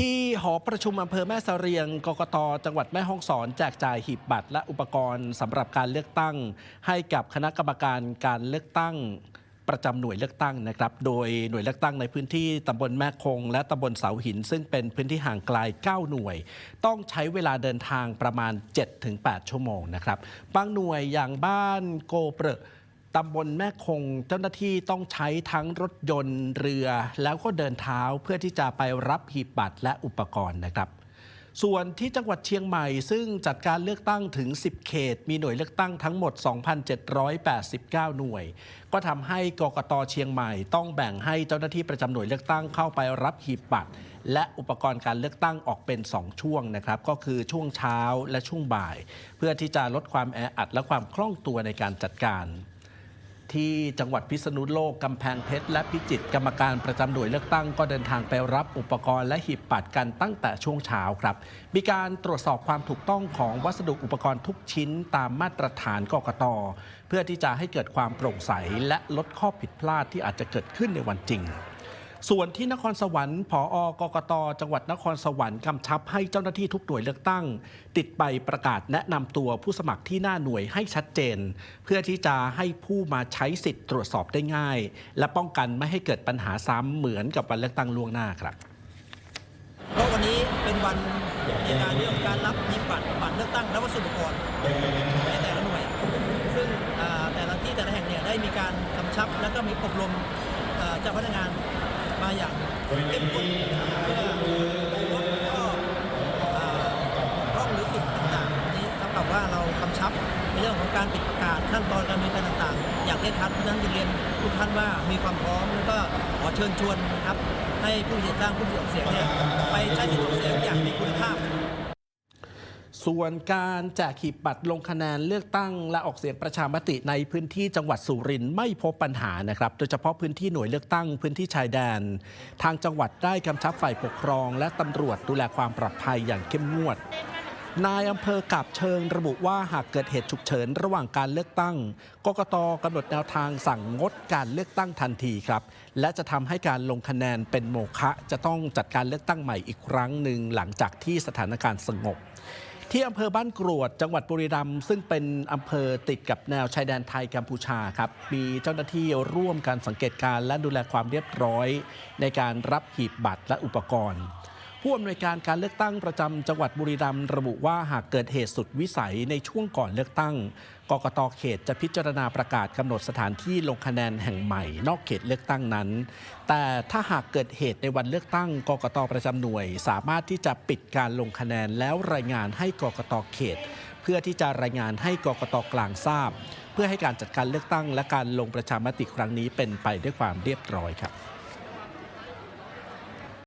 ที่หอประชุมอำเภอแม่เสรียง กกต จังหวัดแม่ฮ่องสอน แจกจ่ายหีบบัตรและอุปกรณ์สำหรับการเลือกตั้ง ให้กับคณะกรรมการการเลือกตั้งประจำหน่วยเลือกตั้งนะครับ โดยหน่วยเลือกตั้งในพื้นที่ตำบลแม่คง และตำบลเสาหิน ซึ่งเป็นพื้นที่ห่างไกล 9 หน่วย ต้องใช้เวลาเดินทางประมาณ 7-8 ชั่วโมงนะครับ บางหน่วยอย่างบ้านโกเปร ตำบลแม่คงเจ้าหน้าที่ต้องใช้ทั้งรถยนต์เรือ แล้วก็เดินเท้าเพื่อที่จะไปรับหีบบัตรและอุปกรณ์นะครับ ส่วนที่จังหวัดเชียงใหม่ ซึ่งจัดการเลือกตั้งถึง 10 เขต มีหน่วยเลือกตั้งทั้งหมด 2,789 หน่วย ก็ทำให้กกตเชียงใหม่ต้องแบ่งให้เจ้าหน้าที่ประจำหน่วยเลือกตั้งเข้าไปรับหีบบัตรและอุปกรณ์การเลือกตั้งออกเป็น 2 ช่วงนะครับ ก็คือช่วงเช้าและช่วงบ่าย เพื่อที่จะลดความแออัดและความคล่องตัวในการจัดการ ที่จังหวัดพิษณุโลกกำแพงเพชรและพิจิตรกรรมการประจำหน่วยเลือกตั้งก็เดินทางไปรับอุปกรณ์และหีบปัดกันตั้งแต่ช่วงเช้าครับ มีการตรวจสอบความถูกต้องของวัสดุอุปกรณ์ทุกชิ้นตามมาตรฐานกกตเพื่อที่จะให้เกิดความโปร่งใสและลดข้อผิดพลาดที่อาจจะเกิดขึ้นในวันจริง ส่วนที่นครสวรรค์ผอกกต จังหวัดนครสวรรค์กำชับให้เจ้าหน้าที่ทุกหน่วยเลือกตั้ง ติดใบประกาศแนะนำตัวผู้สมัครที่หน้าหน่วยให้ชัดเจน เพื่อที่จะให้ผู้มาใช้สิทธิ์ตรวจสอบได้ง่าย และป้องกันไม่ให้เกิดปัญหาซ้ำเหมือนกับวันเลือกตั้งล่วงหน้าครับเพราะวันนี้เป็นวันในการเรื่องการรับหีบบัตรบัตรเลือกตั้งและวัสดุอุปกรณ์ในแต่ละหน่วย ซึ่งแต่ละที่แต่ละแห่งเนี่ยได้มีการกำชับ และก็มีอบรมเจ้าพนักงาน มาอย่างเข้มข้นนะครับเพื่อลดข้ออ่าร่องหรือสิ่งต่างๆนี้สำหรับว่าเรากำชับในเรื่องของการปิดประกาศขั้นตอนการดำเนินการต่างๆ อย่างเคร่งครัดเพราะนั้นจะเรียนทุกท่านว่ามีความพร้อมแล้วก็ขอเชิญชวนนะครับ ให้ผู้เสียงตั้งผู้เสียงเสียงเนี่ยไปใช้สิทธิ์เสียงอย่างมีคุณ ส่วนการแจกหีบบัตรลงคะแนนเลือกตั้งและออกเสียงประชามติในพื้นที่จังหวัดสุรินทร์ไม่พบปัญหานะครับ โดยเฉพาะพื้นที่หน่วยเลือกตั้งพื้นที่ชายแดน ทางจังหวัดได้กำชับฝ่ายปกครอง และตำรวจดูแลความปลอดภัยอย่างเข้มงวดนายอำเภอกาบเชิงระบุว่าหากเกิดเหตุฉุกเฉินระหว่างการเลือกตั้ง กกตกำหนดแนวทางสั่งงดการเลือกตั้งทันทีครับ และจะทำให้การลงคะแนนเป็นโมฆะจะต้องจัดการเลือกตั้งใหม่อีกครั้งหนึ่งหลังจากที่สถานการณ์สงบ ที่อำเภอบ้านกรวดจังหวัดบุรีรัมย์ซึ่งเป็นอำเภอติดกับแนวชายแดนไทยกัมพูชาครับ มีเจ้าหน้าที่ร่วมการสังเกตการและดูแลความเรียบร้อย ในการรับหีบบัตรและอุปกรณ์ ผู้อำนวยการการเลือกตั้งประจำจังหวัดบุรีรัมย์ระบุว่าหากเกิดเหตุสุดวิสัยในช่วงก่อนเลือกตั้ง กกตเขตจะพิจารณาประกาศกำหนดสถานที่ลงคะแนนแห่งใหม่ นอกเขตเลือกตั้งนั้น แต่ถ้าหากเกิดเหตุในวันเลือกตั้ง กกตประจำหน่วย สามารถที่จะปิดการลงคะแนนแล้วรายงานให้กกตเขต เพื่อที่จะรายงานให้กกตกลางทราบ เพื่อให้การจัดการเลือกตั้ง และการลงประชามติครั้งนี้เป็นไปด้วยความเรียบร้อยครับ